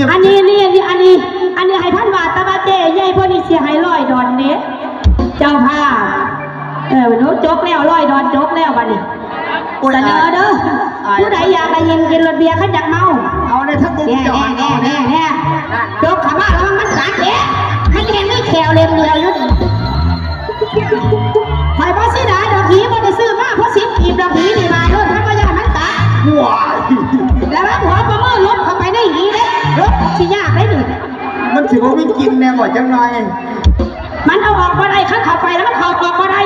งียอันนี้นี่อันนี้อันนี้ อันนี้ให้พันบาตาบาเจใหญ่พวกนี้เสียให้ร้อยดอนเนี้ยเจ้าภาพเออโน้จกแล้วลอยดอนจกแล้วบัดนี้เสนอเด้อผู้ใดอยากได้ยินกินรถเบียร์ขันอยากเมาเอาเลยทั้งมุมจอดแน่แน่แน่จกขับว่าแล้วมันสาเจ๊ให้เห็นไม่แขวเล็มเดียวยุด สิว่าไม่กินแม่บ่จังหน่ยมันเอาออกมาได้ข้าขับไปแล้วมันขับออกมาได้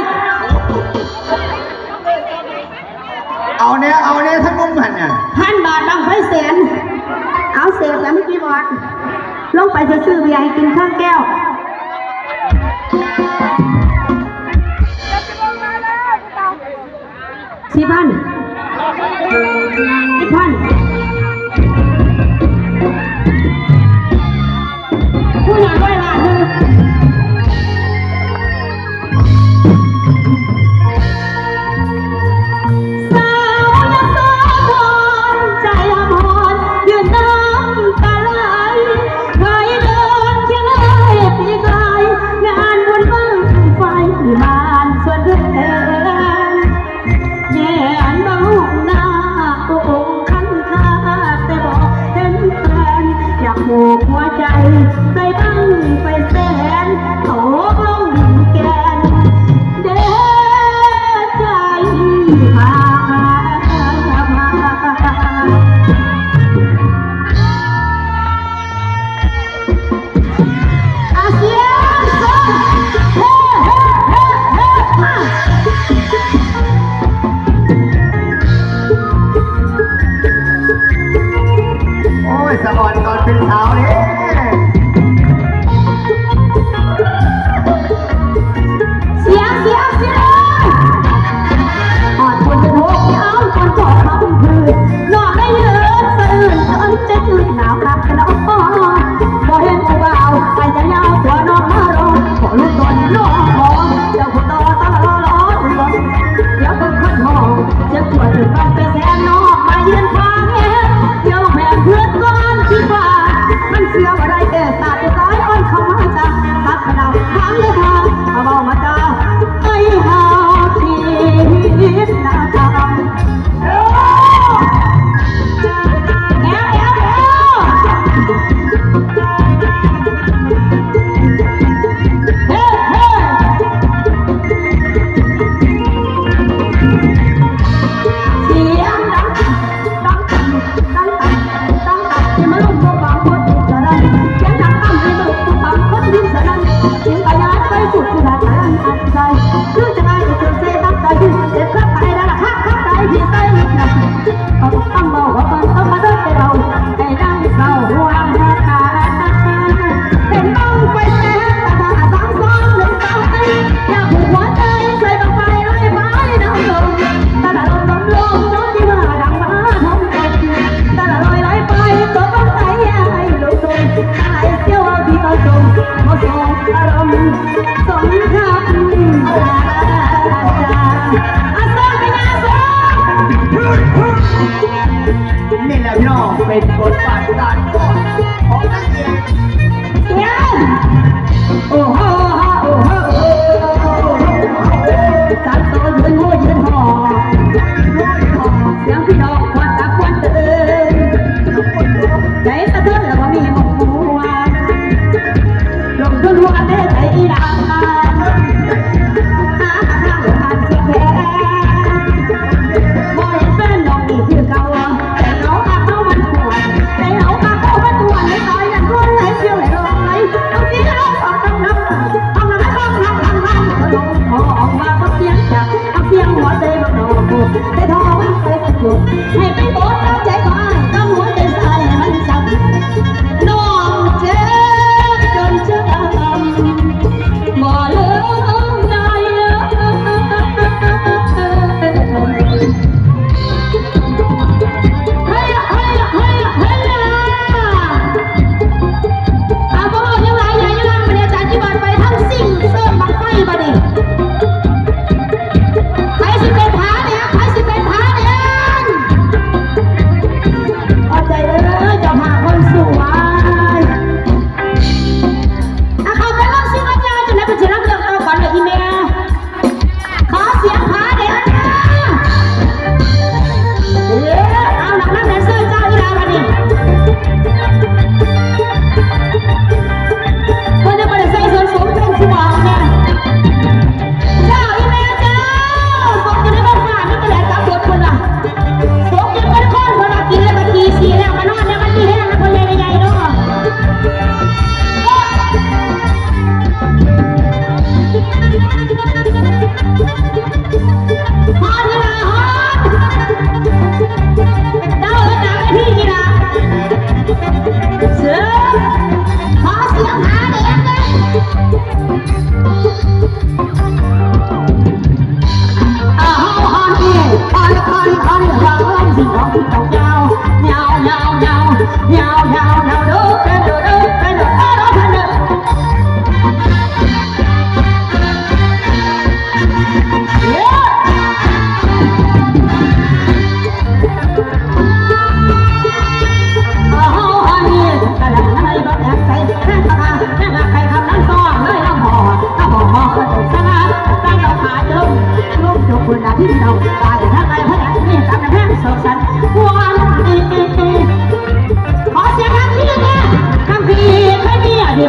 เอาเนี้ยเอาเนี้ยทั้งมุมหันเนี่ยพันบาทบังไฟเสียนเอาเสียษแล้วเมื่อกี้บอดลงไปจะซื้อเบียร์กินข้างแก้วสิพันสิพัน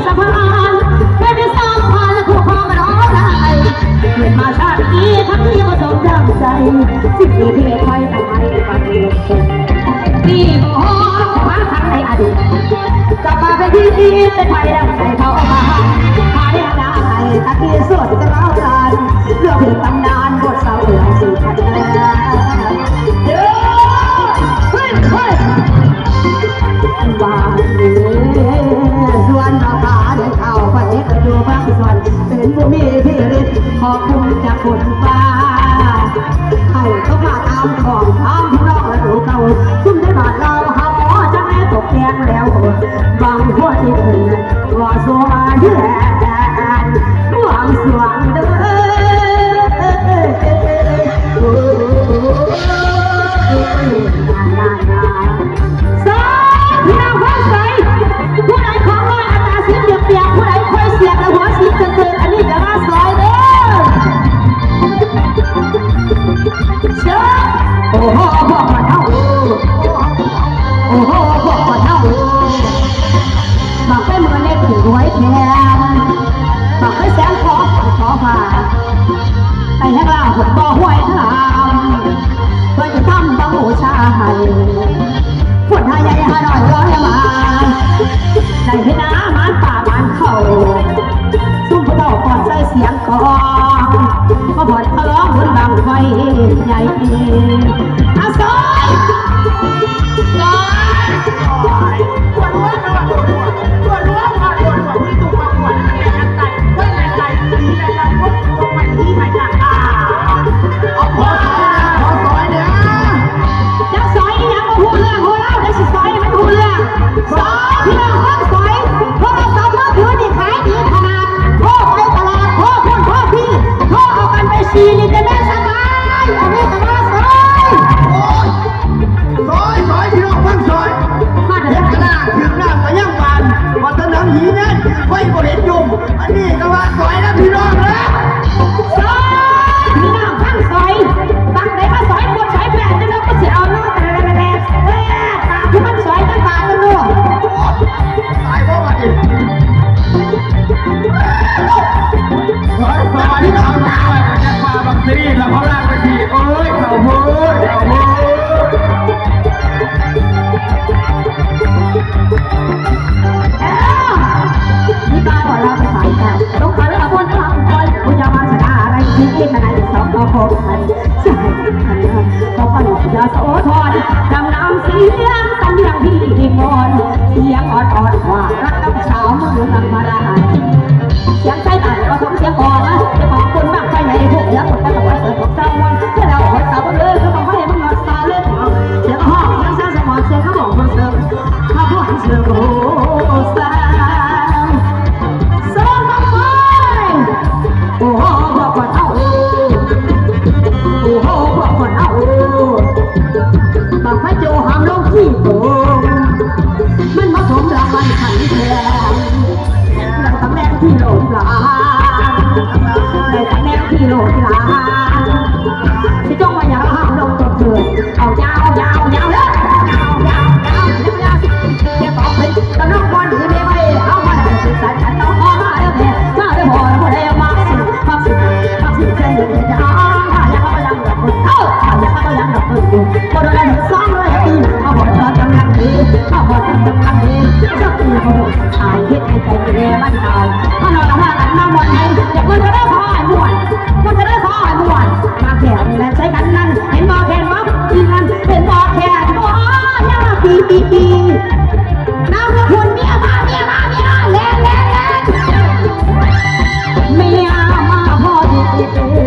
สะพานแค่ได้สองพานแล้วคู่ครองก็ร้องไห้เกิดมาชาตินี้ทั้งที่ผสมดังใจจิตอยู่ที่ไทยทำไมปัจจุบันนี่โมโหมาทั้งในอดีตกลับมาเป็นที่ดีเป็นไทยดังใจเขามาหาได้อะไรตะกี้สวดจะเล่ากันเรื่องถึงตำนาน ทำเพิ่นทำบ่หูชาให้ฝนหยายหาหน่ยร้อยมาในพี่น้ำมัป่ามันเขาซุ่มผู้เฒ่ากอนใส่เสียงกองบ่นทะเลาะบนบังไฟใหญ่ เราไปดีโอ้ยเขาโม้เขาโม้นี่บ้าขอลาไปสายกันต้องขอลาคนทำคอคุณจะมาชนะอะไรที่ชนไหนสองเราพบมันใช่ขอหลบยาโสธรดำน้ำเสียงตำเนียงพี่ดีมอนเสียงอ่อนอ่อว่ารักกัสาวมือลังมาราเสียง ดู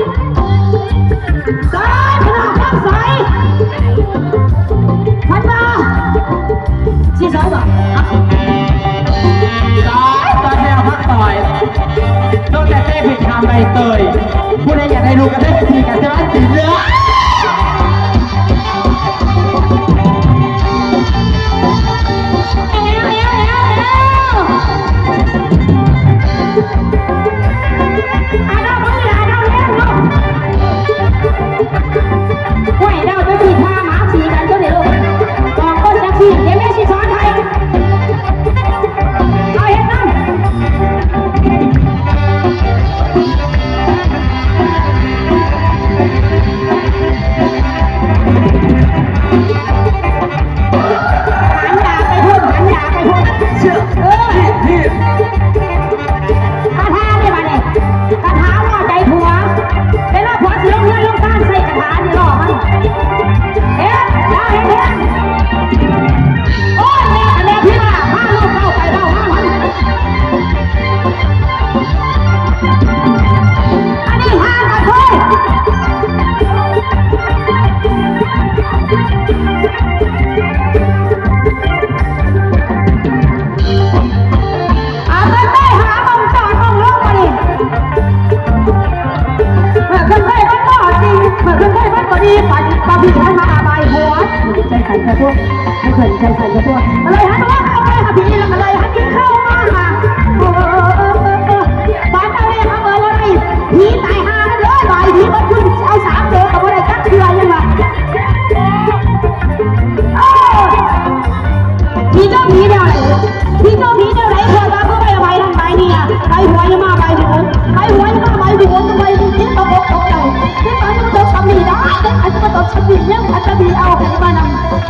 สายพลังทักสายพันมาชี้สายบ่สายตอนแนวพักต่อยนอกจากเต้ผิดคำใบเตยผู้ใดอยากได้ดูกันได้ทีกันใช่ไหมสีเหลือง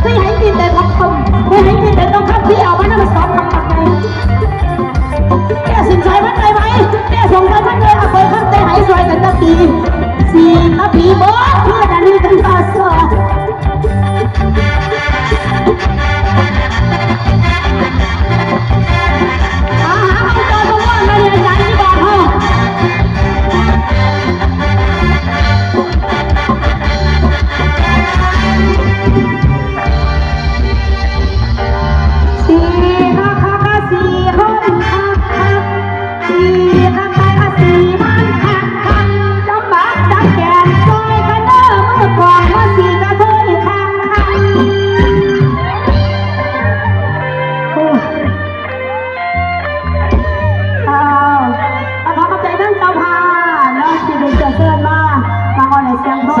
ไม่ให้กินแต่ทองทำไม่ให้กินแต่ต้องคำที่เอาไว้นั่นมันสองคำตักไปแกสินใจมันได้ไหมแกสงสัยมันเลยอาไปข้างแต่หายสวยกันตะปีสี่ตะปีเบิร์